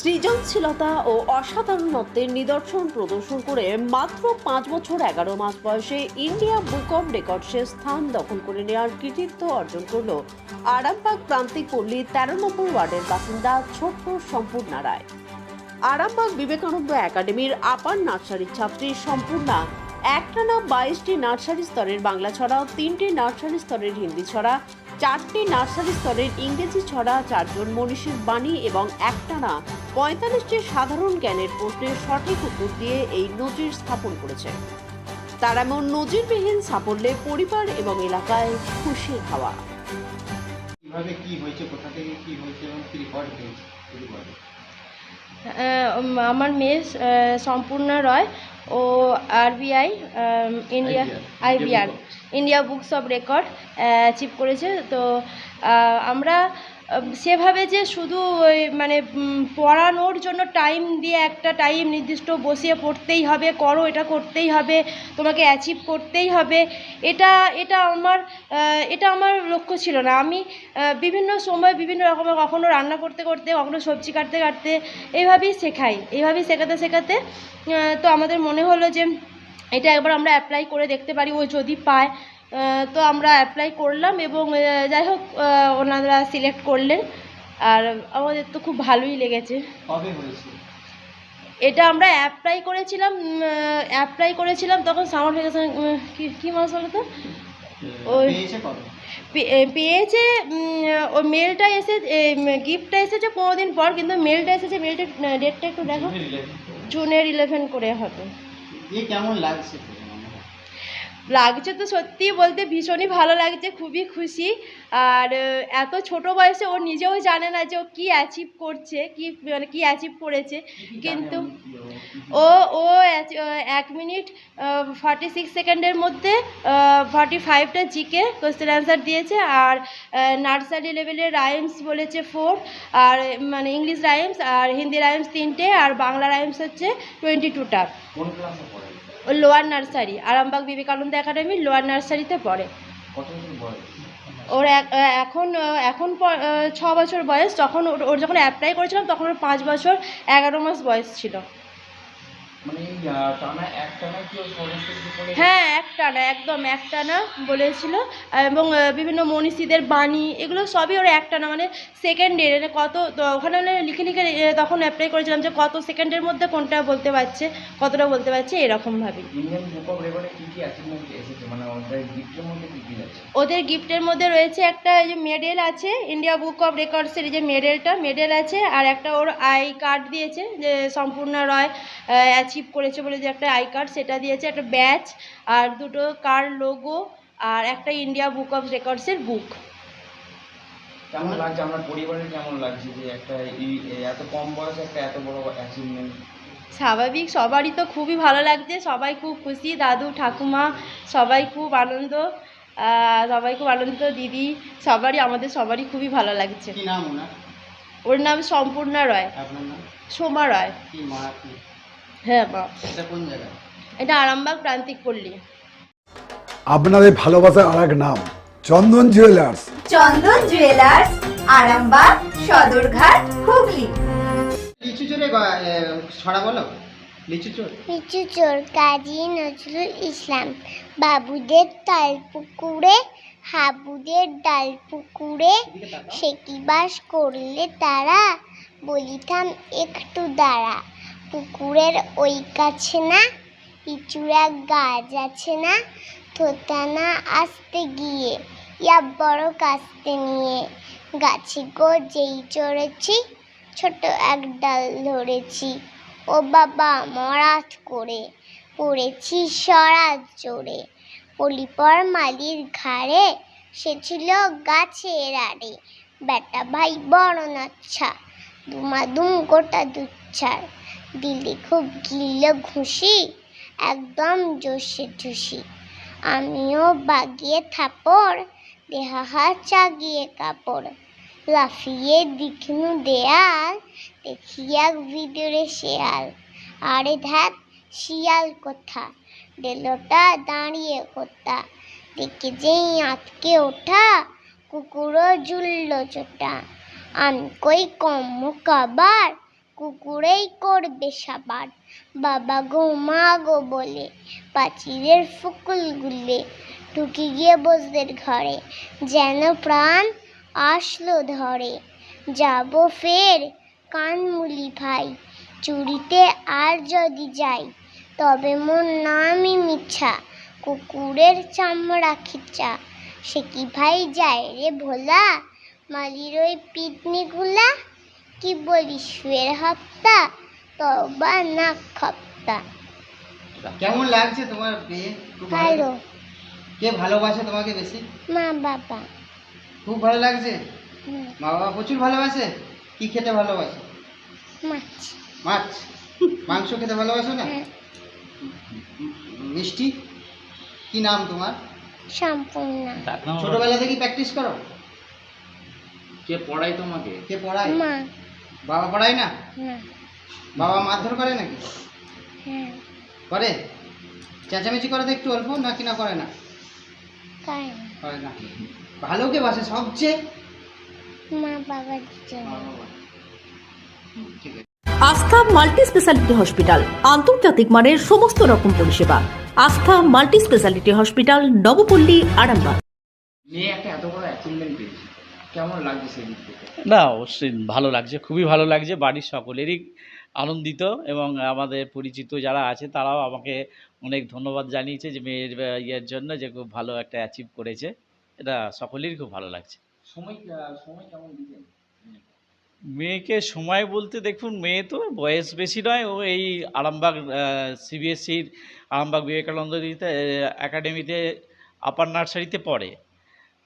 সৃজনশীলতা ও অসাধারণত্বের নিদর্শন প্রদর্শন করে মাত্র পাঁচ বছর এগারো মাস বয়সে ইন্ডিয়া বুক অব রেকর্ডসে স্থান দখল করে নেওয়ার কৃতিত্ব অর্জন করল আরামবাগ প্রান্তিক পল্লী তেরো নম্বর ওয়ার্ডের বাসিন্দা ছোট্ট সম্পূর্ণা রায়। আরামবাগ বিবেকানন্দ একাডেমির আপার নার্সারির ছাত্রী সম্পূর্ণা, একটানা বাইশটি নার্সারি স্তরের বাংলা ছড়া তিনটি নার্সারি স্তরের হিন্দি ছড়া চারটি নার্সারি স্তরের ইংরেজি ছড়া চারজন মনীষীর বাণী এবং একটানা পঁয়তাল্লিশটি সাধারণ জ্ঞানের প্রশ্নের সঠিক উত্তর দিয়ে এই নজির স্থাপন করেছে। তার এমন নজিরবিহীন সাফল্যে পরিবার এবং এলাকায় খুশির হাওয়া। কীভাবে কি হয়েছে? কোথা থেকে কি হয়েছে এবং কি রেকর্ড আমার মেয়ে সম্পূর্ণা রয়। ও RBI India IBR India books of record achieve করেছে। তো আমরা সেভাবে যে শুধু ওই মানে পড়ানোর জন্য টাইম দিয়ে একটা টাইম নির্দিষ্ট বসিয়ে পড়তেই হবে, করো, এটা করতেই হবে, তোমাকে অ্যাচিভ করতেই হবে, এটা এটা আমার এটা আমার লক্ষ্য ছিল না। আমি বিভিন্ন সময় বিভিন্ন রকমের কখনো রান্না করতে করতে, কখনো সবজি কাটতে কাটতে এইভাবেই শেখাই এইভাবেই শেখাতে শেখাতে তো আমাদের মনে হলো যে, এটা একবার আমরা অ্যাপ্লাই করে দেখতে পারি, ও যদি পায় তো আমরা অ্যাপ্লাই করলাম এবং যাই হোক ওনারা সিলেক্ট করলেন। আর আমাদের তো খুব ভালোই লেগেছে। এটা আমরা অ্যাপ্লাই করেছিলাম অ্যাপ্লাই করেছিলাম তখন সামার ভ্যাকেশন কি কী মাস হলো তো? ওই- পেয়েছে ওই মেলটা এসে গিফটটা এসেছে পনেরো দিন পর কিন্তু মেলটা এসেছে মেলটা ডেটটা একটু দেখো। জুনের ইলেভেন করে হবে। কেমন লাগছে? লাগছে তো সত্যি বলতে ভীষণই ভালো লাগছে, খুবই খুশি। আর এত ছোট বয়সে ও নিজেও জানে না যে ও কী অ্যাচিভ করছে, কি মানে কী অ্যাচিভ করেছে। কিন্তু ও ও এক মিনিট ফর্টি সিক্স সেকেন্ডের মধ্যে ফর্টি ফাইভটা জিকে কোশ্চেন অ্যান্সার দিয়েছে। আর নার্সারি লেভেলের রাইমস বলেছে ফোর আর মানে ইংলিশ রাইমস আর হিন্দি রাইমস তিনটে, আর বাংলা রাইমস হচ্ছে টোয়েন্টি টুটা ও lower nursery. Arambagh Vivekananda academy lower নার্সারিতে পড়ে। ওর এখন এখন ছ বছর বয়স। যখন ওর ওর যখন অ্যাপ্লাই করেছিলাম তখন ওর পাঁচ বছর এগারো মাস বয়স ছিল। হ্যাঁ একটানা একদম একটানা বলেছিল। এবং বিভিন্ন মনীষীদের বাণী এগুলো সবই ওর একটানা মানে সেকেন্ডের মানে কত ওখানে মানে লিখে লিখে তখন অ্যাপ্লাই করেছিলাম যে কত সেকেন্ডের মধ্যে কোনটা বলতে পারছে কতটা বলতে পারছে এরকমভাবেই। এসেছে? মানে ওদের গিফটের মধ্যে রয়েছে একটা এই যে মেডেল আছে ইন্ডিয়া বুক অফ রেকর্ডসের এই যে মেডেলটা মেডেল আছে আর একটা ওর আই কার্ড দিয়েছে যে সম্পূর্ণ রয় অ্যাচিভ করেছে। বলে যে একটা আই কার্ড সেটা দিয়েছে একটা ব্যাচ আর দুটো কার লোগো আর একটা ইন্ডিয়া বুক অফ রেকর্ডসের বুক। কেমন লাগছে? আমার পরিবারের কেমন লাগছে যে একটা এত কম বয়সে একটা এত বড় অ্যাচিভমেন্ট স্বাভাবিক সবারই তো খুবই ভালো লাগছে সবাই খুব খুশি দাদু ঠাকুমা সবাই খুব আনন্দ সবাই খুব আনন্দ দিদি সবারই আমাদের সবারই খুবই ভালো লাগছে। ওর নাম সম্পূর্ণা রয়। সোমা রয়। হ্যাঁ মা এটা কোন জায়গায়? এটা আরামবাগ প্রান্তিক পল্লী। আপনাদের ভালোবাসার আর এক নাম চন্দন জুয়েলার্স চন্দন জুয়েলার্স আরামবাগ সদরঘাট হুগলি। লিচু চোরে ছড়া বলো? লিচু চোর। লিচু চোর কাজী নজরুল ইসলাম। বাবুদের তাল পুকুরে হাবুদের ডাল পুকুরে সে কি বাস করলে তারা বলিতাম একটু দাঁড়া পুকুরের ওই কাছে না এক গাছ আছে না, থোতানা আসতে গিয়ে, ইয়া বড় কাস্তে নিয়ে, গাছে গো যেই চড়েছি, ছোট এক ডাল ধরেছি, ও বাবা মরাত করে, পড়েছি সরাত জোরে, পলিপর মালির ঘাড়ে, সে ছিল গাছের আড়ে, বেটা ভাই বড় নাচ্ছা, দুমাদুম গোটা দুচ্ছার দিলে খুব গিল ঘুষি, একদম জোশে ঠুসি। আমিও বাগিয়ে থাপড় দেহা হাত চাগিয়ে কাপড়। লাফিয়ে দিখনু দেয়াল, দেখিয়া ভিতরে শেয়াল। আরে ধ্যাত, শিয়াল কোথা? ডেলোটা দাঁড়িয়ে কোথা? দেখে যেই আটকে ওঠা, কুকুরও জুললো চোটা। আমি কই কম কাবার কুকুরেই করবে সাবার বাবা গো, মা গো বলে, পাচিরের ফুকুল গুলে ঢুকে গিয়ে বসদের ঘরে, যেন প্রাণ আসলো ধরে। যাব ফের কানমুলি ভাই, চুরিতে আর যদি যাই, তবে মোর নামই মিছা, কুকুরের চামড়া খিচা। সে কি ভাই যায় রে ভোলা? মালির ওই পিতনিগুলা কি বলিস ফের হপ্তা তবা না খপ্তা কেমন লাগছে তোমার বিয়ে? খুব ভালো কে ভালোবাসে তোমাকে বেশি? মা বাবা। খুব ভালো লাগছে? মা বাবা প্রচুর ভালোবাসে? কি খেতে ভালোবাসে? মাছ। মাছ? মাংস খেতে ভালোবাসো না? হ্যাঁ, মিষ্টি? কি নাম তোমার? সম্পূর্ণ। ছোটবেলা থেকে প্র্যাকটিস করো? কে পড়ায় তোমাকে? কে পড়ায়? মা। বাবা পড়ায় না? না বাবা মারধর করে নাকি? হ্যাঁ। করে? চেঁচামেচি করে তো একটু অল্প নাকি না করে না? করে না। ভালো কে বাসে? সবচেয়ে? মা বাবা মা বাবা। ঠিক আছে। আস্থা মাল্টি স্পেশালিটি হসপিটাল আন্তর্জাতিক মানের সমস্ত রকম পরিষেবা। Astha multi speciality hospital Nabapalli Arambagh. মেয়ে একটা এত বড় অ্যাচিভমেন্ট পেয়েছে। কেমন লাগছে সেই দিক থেকে? না অবশ্যই ভালো লাগছে খুবই ভালো লাগছে বাড়ির সকলেরই আনন্দিত এবং আমাদের পরিচিত যারা আছে তারাও আমাকে অনেক ধন্যবাদ জানিয়েছে যে মেয়ের ইয়ের জন্য যে খুব ভালো একটা অ্যাচিভ করেছে এটা সকলেরই খুব ভালো লাগছে। সময় সময় কেমন দিতেন মেয়েকে সময় বলতে দেখুন মেয়ে তো বয়স বেশি নয় ও এই আরামবাগ সিবিএসসির আরামবাগ বিবেকানন্দ একাডেমিতে আপার নার্সারিতে পড়ে।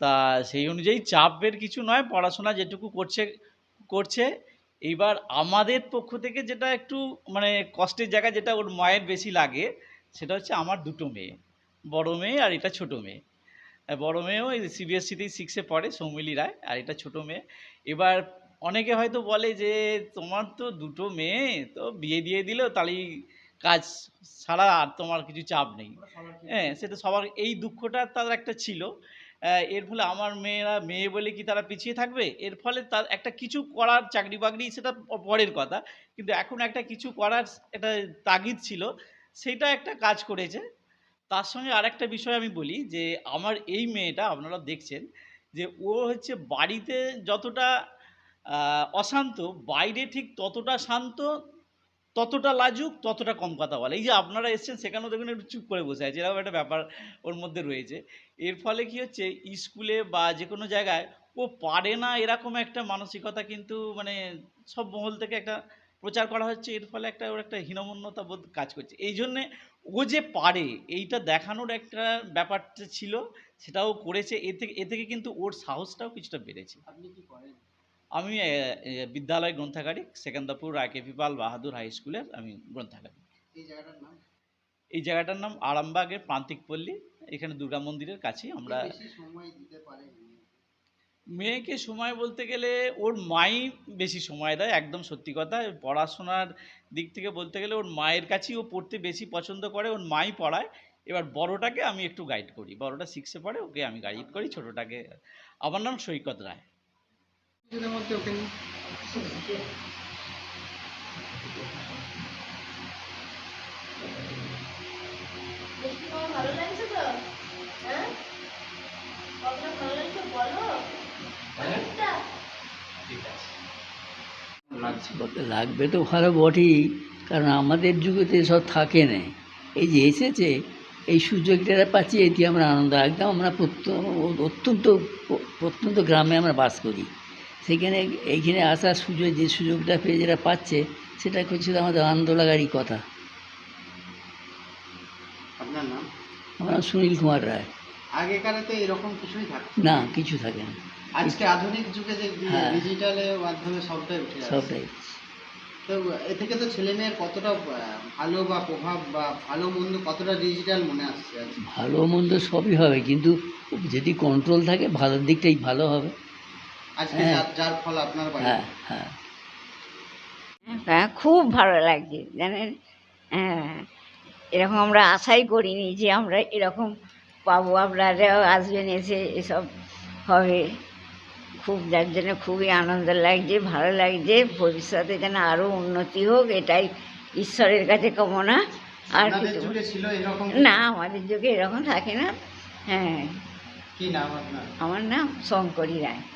তা সেই অনুযায়ী চাপের কিছু নয় পড়াশোনা যেটুকু করছে করছে। এইবার আমাদের পক্ষ থেকে যেটা একটু মানে কষ্টের জায়গা যেটা ওর মায়ের বেশি লাগে সেটা হচ্ছে আমার দুটো মেয়ে বড় মেয়ে আর এটা ছোটো মেয়ে। আর বড় মেয়েও এই সিবিএসসিতেই সিক্সে পড়ে সৌমিলি রায় আর এটা ছোটো মেয়ে। এবার অনেকে হয়তো বলে যে তোমার তো দুটো মেয়ে তো বিয়ে দিয়ে দিলেও তাহলেই কাজ ছাড়া আর তোমার কিছু চাপ নেই। হ্যাঁ সেটা সবার এই দুঃখটা তার একটা ছিল। এর ফলে আমার মেয়েরা, মেয়ে বলে কি তারা পিছিয়ে থাকবে? এর ফলে তার একটা কিছু করার চাকরি বাকরি সেটা পরের কথা। কিন্তু এখন একটা কিছু করার একটা তাগিদ ছিল, সেটা একটা কাজ করেছে। তার সঙ্গে আরেকটা বিষয় আমি বলি যে, আমার এই মেয়েটা, আপনারা দেখছেন যে, ও হচ্ছে বাড়িতে যতটা অশান্ত, বাইরে ঠিক ততটা শান্ত ততটা লাজুক, ততটা কম কথা বলে। এই যে আপনারা এসছেন, সেখানেও দেখুন একটু চুপ করে বসে আছে। এরকম একটা ব্যাপার ওর মধ্যে রয়েছে। এর ফলে কি হচ্ছে, স্কুলে বা যে কোনো জায়গায় ও পারে না এরকম একটা মানসিকতা কিন্তু মানে সব মহল থেকে একটা প্রচার করা হচ্ছে। এর ফলে একটা ওর একটা হীনমন্যতা বোধ কাজ করছে। এই জন্যে ও যে পারে, এইটা দেখানোর একটা ব্যাপারটা ছিল, সেটাও করেছে। এ থেকে এ থেকে কিন্তু ওর সাহসটাও কিছুটা বেড়েছে। আপনি কি করেন? আমি বিদ্যালয় গ্রন্থাগারিক সেকেন্দাপুর আকেপি পাল বাহাদুর হাই স্কুলের আমি গ্রন্থাগারিক। এই জায়গাটার নাম? এই জায়গাটার নাম আরামবাগের প্রান্তিক পল্লী এখানে দুর্গা মন্দিরের কাছেই আমরা মেয়েকে সময় বলতে গেলে ওর মাই বেশি সময় দেয় একদম সত্যি কথা। পড়াশোনার দিক থেকে বলতে গেলে ওর মায়ের কাছেই ও পড়তে বেশি পছন্দ করে ওর মাই পড়ায়। এবার বড়টাকে আমি একটু গাইড করি। বড়টা সিক্সে পড়ে ওকে আমি গাইড করি ছোটোটাকে। আমার নাম সৈকত রায়। কিছুদের মধ্যে ওকে ভালো লাগছে তো? হ্যাঁ? কতটা ভালো লাগছে বলো? অনেকটা। লাগছে বলতে লাগবে তো ভালো বটেই কারণ আমাদের যুগে তো এসব থাকে না। এই যে এসেছে এই সুযোগটা পাচ্ছি এটি আমরা আনন্দ একদম আমরা অত্যন্ত প্রত্যন্ত গ্রামে আমরা বাস করি। সেখানে এইখানে আসার সুযোগ যে সুযোগটা পেয়ে যেটা পাচ্ছে সেটা হচ্ছে আমাদের আনন্দ লাগারই কথা। আপনার নাম? আমরা সুনীল কুমার রায়। আগেকার তো এরকম কিছুই থাকে না? কিছু থাকে না। আজকে আধুনিক যুগে যে হ্যাঁ। ডিজিটালের মাধ্যমে সবটাই উঠে সবটাই। তো এ থেকে তো ছেলে মেয়ের কতটা ভালো বা প্রভাব বা ভালো মন্দ কতটা ডিজিটাল মনে আসছে ভালো মন্দ সবই হবে কিন্তু যদি কন্ট্রোল থাকে ভালোর দিকটাই ভালো হবে। আজকে হ্যাঁ। যার- যার ফল আপনার বাড়ি হ্যাঁ হ্যাঁ। হ্যাঁ খুব ভালো লাগছে জানেন? হ্যাঁ এরকম আমরা আশাই করিনি যে আমরা এরকম পাবো আপনারাও আসবেন এসে এসব হবে। খুব যার জন্য খুবই আনন্দ লাগছে ভালো লাগছে ভবিষ্যতে যেন আরও উন্নতি হোক এটাই ঈশ্বরের কাছে কামনা। আর আপনাদের কিছু। যুগে ছিল এরকম? না আমাদের যুগে এরকম থাকে না। হ্যাঁ। কি নাম আপনার? আমার নাম শঙ্করী রায়।